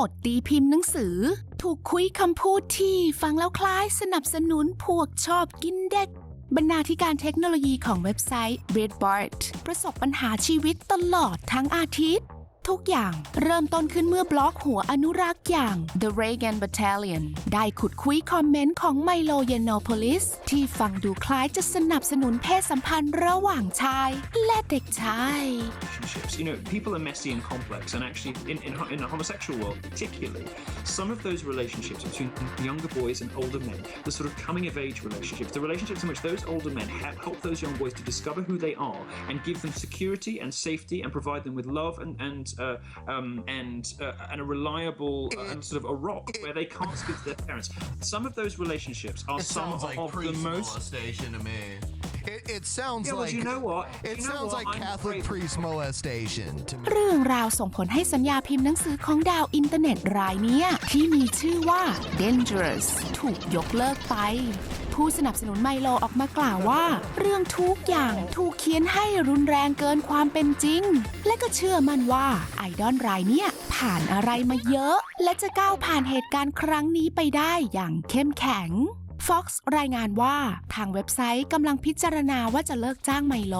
อดตีพิมพ์หนังสือ ถูกคุยคำพูดที่ฟังแล้วคล้ายสนับสนุนพวกชอบกินเด็ก บรรณาธิการเทคโนโลยีของเว็บไซต์ Breitbart ประสบปัญหาชีวิตตลอดทั้งอาทิตย์ ทุกอย่างเริ่มต้นขึ้นเมื่อบล็อกหัวอนุรักษ์อย่าง The Reagan Battalion ได้ขุดคุยคอมเมนต์ของ Milo Yiannopoulos ที่ฟังดูคล้ายจะสนับสนุนเพศสัมพันธ์ระหว่างชาย และเด็กชาย relationships. You know, people are messy and complex, and actually, in, in, in the homosexual world particularly, some of those relationships between younger boys and older men, the sort of coming of age relationships, the relationships in which those older men help, help those young boys to discover who they are and give them security and safety and provide them with love and and uh, um, and uh, and a reliable uh, and sort of a rock where they can't speak to their parents. Some of those relationships are It some sounds like of the priest most molestation to me. It, it sounds Yeah, well, like you know what? It You know sounds what? like I'm Catholic afraid- priest molestation to me. เรื่องราวส่งผลให้สัญญาพิมพ์หนังสือของดาวอินเทอร์เน็ตรายเนี้ย ที่มีชื่อว่า Dangerous ถูกยกเลิกไป ผู้สนับสนุนไมโลออกมากล่าวว่า เรื่องทุกอย่างถูกเขียนให้รุนแรงเกินความเป็นจริง และก็เชื่อมั่นว่าไอดอลรายเนี้ยผ่านอะไรมาเยอะ และจะก้าวผ่านเหตุการณ์ครั้งนี้ไปได้อย่างเข้มแข็ง Fox รายงานว่าทางเว็บไซต์กำลังพิจารณาว่าจะเลิกจ้างไมโล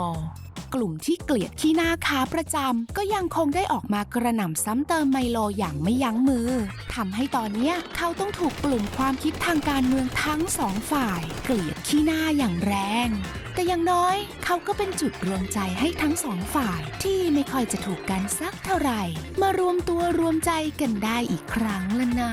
กลุ่มที่เกลียดขี้หน้าค้าประจำก็ยังคงได้ออกมากระหน่ำซ้ำเติมไมโลอย่างไม่ยั้งมือทำให้ตอนนี้เขาต้องถูกกลุ่มความคิดทางการเมืองทั้งสองฝ่าย เกลียดขี้หน้าอย่างแรง แต่อย่างน้อยเขาก็เป็นจุดรวมใจให้ทั้งสองฝ่ายที่ไม่ค่อยจะถูกกันสักเท่าไหร่ มารวมตัวรวมใจกันได้อีกครั้งล้วนะ